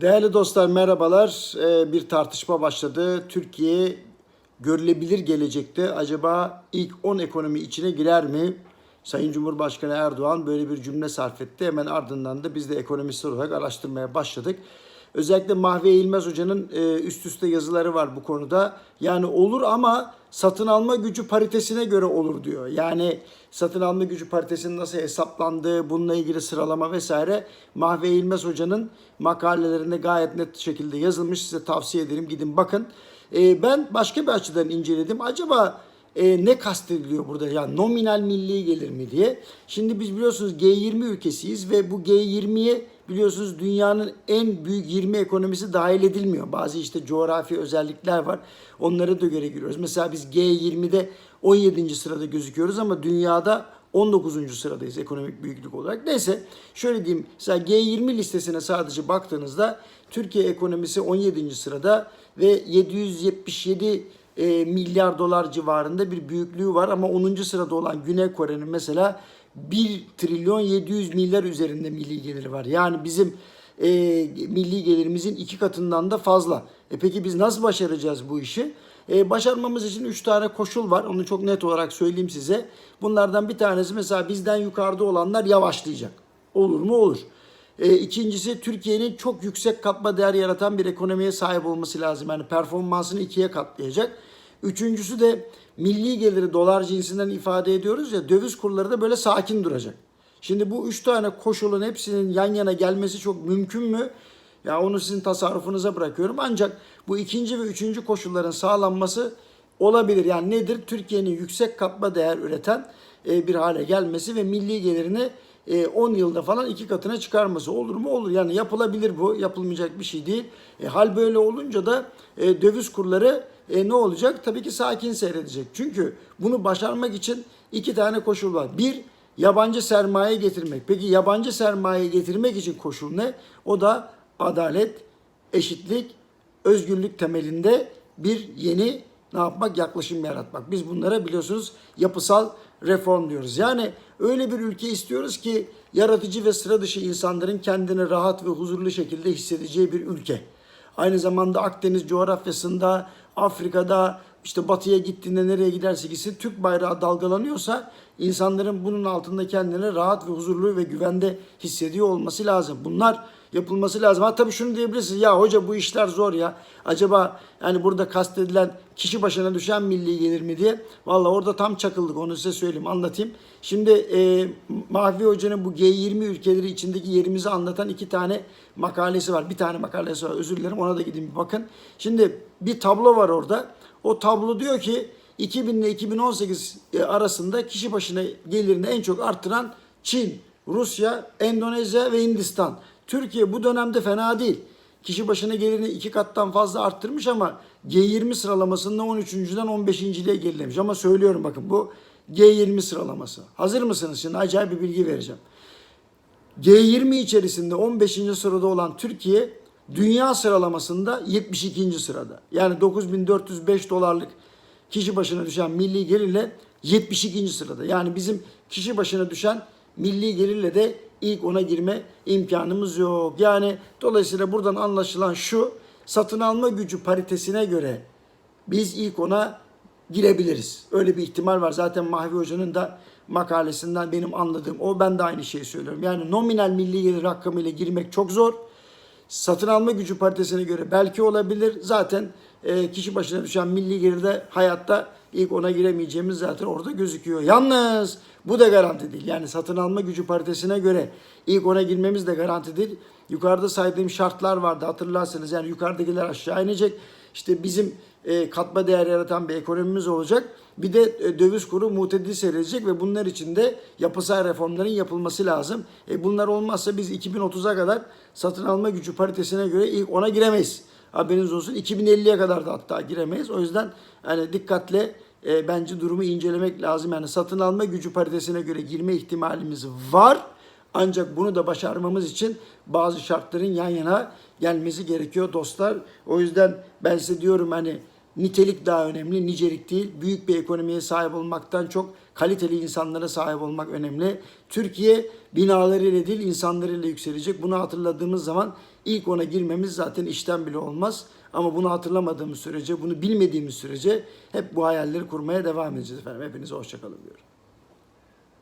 Değerli dostlar merhabalar. Ee, Bir tartışma başladı. Türkiye görülebilir gelecekte acaba ilk 10 ekonomi içine girer mi? Sayın Cumhurbaşkanı Erdoğan böyle bir cümle sarf etti. Hemen ardından da biz de ekonomistler olarak araştırmaya başladık. Özellikle Mahve İlmez Hoca'nın e, üst üste yazıları var bu konuda. Yani olur ama satın alma gücü paritesine göre olur diyor. Yani satın alma gücü paritesinin nasıl hesaplandığı, bununla ilgili sıralama vesaire Mahve İlmez Hoca'nın makalelerinde gayet net şekilde yazılmış. Size tavsiye ederim gidin bakın. E, ben başka bir açıdan inceledim. Acaba e, ne kastediliyor burada? Yani nominal milli gelir mi diye. Şimdi biz biliyorsunuz G20 ülkesiyiz ve bu G20'ye biliyorsunuz dünyanın en büyük 20 ekonomisi dahil edilmiyor. Bazı işte coğrafi özellikler var. Onlara da göre giriyoruz. Mesela biz G20'de 17. sırada gözüküyoruz ama dünyada 19. sıradayız ekonomik büyüklük olarak. Neyse şöyle diyeyim. Mesela G20 listesine sadece baktığınızda Türkiye ekonomisi 17. sırada ve 777 e, milyar dolar civarında bir büyüklüğü var ama 10. sırada olan Güney Kore'nin mesela 1 trilyon 700 milyar üzerinde milli geliri var. Yani bizim e, milli gelirimizin iki katından da fazla. E peki biz nasıl başaracağız bu işi? E, başarmamız için 3 tane koşul var. Onu çok net olarak söyleyeyim size. Bunlardan bir tanesi mesela bizden yukarıda olanlar yavaşlayacak. Olur mu? Olur. E, ikincisi Türkiye'nin çok yüksek katma değer yaratan bir ekonomiye sahip olması lazım. Yani performansını ikiye katlayacak. Üçüncüsü de milli geliri dolar cinsinden ifade ediyoruz ya döviz kurları da böyle sakin duracak. Şimdi bu üç tane koşulun hepsinin yan yana gelmesi çok mümkün mü? Ya onu sizin tasarrufunuza bırakıyorum. Ancak bu ikinci ve üçüncü koşulların sağlanması olabilir. Yani nedir? Türkiye'nin yüksek katma değer üreten e, bir hale gelmesi ve milli gelirini e, 10 yılda falan iki katına çıkarması olur mu? Olur. Yani yapılabilir bu. Yapılmayacak bir şey değil. E, hal böyle olunca da e, döviz kurları e, ne olacak? Tabii ki sakin seyredecek. Çünkü bunu başarmak için iki tane koşul var. Bir, yabancı sermaye getirmek. Peki yabancı sermaye getirmek için koşul ne? O da adalet, eşitlik, özgürlük temelinde bir yeni ne yapmak? Yaklaşım yaratmak. Biz bunlara biliyorsunuz yapısal reform diyoruz. Yani öyle bir ülke istiyoruz ki yaratıcı ve sıra dışı insanların kendini rahat ve huzurlu şekilde hissedeceği bir ülke. Aynı zamanda Akdeniz coğrafyasında, Afrika'da, işte batıya gittiğinde nereye giderse gitsin Türk bayrağı dalgalanıyorsa insanların bunun altında kendini rahat ve huzurlu ve güvende hissediyor olması lazım. Bunlar yapılması lazım. Ha tabii şunu diyebilirsiniz. Ya hoca bu işler zor ya. Acaba yani burada kastedilen kişi başına düşen milli gelir mi diye. Valla orada tam çakıldık onu size söyleyeyim anlatayım. Şimdi e, Mahvi Hoca'nın bu G20 ülkeleri içindeki yerimizi anlatan iki tane makalesi var. Bir tane makalesi var özür dilerim ona da gidin bir bakın. Şimdi bir tablo var orada. O tablo diyor ki 2000 ile 2018 arasında kişi başına gelirini en çok arttıran Çin, Rusya, Endonezya ve Hindistan. Türkiye bu dönemde fena değil. Kişi başına gelirini iki kattan fazla arttırmış ama G20 sıralamasında 13.den 15.liğe gerilemiş. Ama söylüyorum bakın bu G20 sıralaması. Hazır mısınız? Şimdi acayip bir bilgi vereceğim. G20 içerisinde 15. sırada olan Türkiye dünya sıralamasında 72. sırada. Yani 9405 dolarlık kişi başına düşen milli gelirle 72. sırada. Yani bizim kişi başına düşen milli gelirle de ilk ona girme imkanımız yok. Yani dolayısıyla buradan anlaşılan şu satın alma gücü paritesine göre biz ilk ona girebiliriz. Öyle bir ihtimal var. Zaten Mahvi Hoca'nın da makalesinden benim anladığım o. Ben de aynı şeyi söylüyorum. Yani nominal milli gelir rakamıyla girmek çok zor. Satın alma gücü paritesine göre belki olabilir. Zaten e, kişi başına düşen milli gelirde hayatta ilk ona giremeyeceğimiz zaten orada gözüküyor. Yalnız bu da garanti değil. Yani satın alma gücü paritesine göre ilk ona girmemiz de garanti değil. Yukarıda saydığım şartlar vardı hatırlarsanız. Yani yukarıdakiler aşağı inecek. İşte bizim e, katma değer yaratan bir ekonomimiz olacak. Bir de e, döviz kuru mutedil seyredecek ve bunlar için de yapısal reformların yapılması lazım. E, bunlar olmazsa biz 2030'a kadar satın alma gücü paritesine göre ilk ona giremeyiz. Haberiniz olsun. 2050'ye kadar da hatta giremeyiz. O yüzden yani dikkatle e, bence durumu incelemek lazım. Yani satın alma gücü paritesine göre girme ihtimalimiz var. Ancak bunu da başarmamız için bazı şartların yan yana gelmesi gerekiyor dostlar. O yüzden ben size diyorum hani nitelik daha önemli, nicelik değil. Büyük bir ekonomiye sahip olmaktan çok kaliteli insanlara sahip olmak önemli. Türkiye binalarıyla değil insanlarıyla yükselecek. Bunu hatırladığımız zaman ilk ona girmemiz zaten işten bile olmaz. Ama bunu hatırlamadığımız sürece, bunu bilmediğimiz sürece hep bu hayalleri kurmaya devam edeceğiz efendim. Hepinize hoşçakalın diyorum.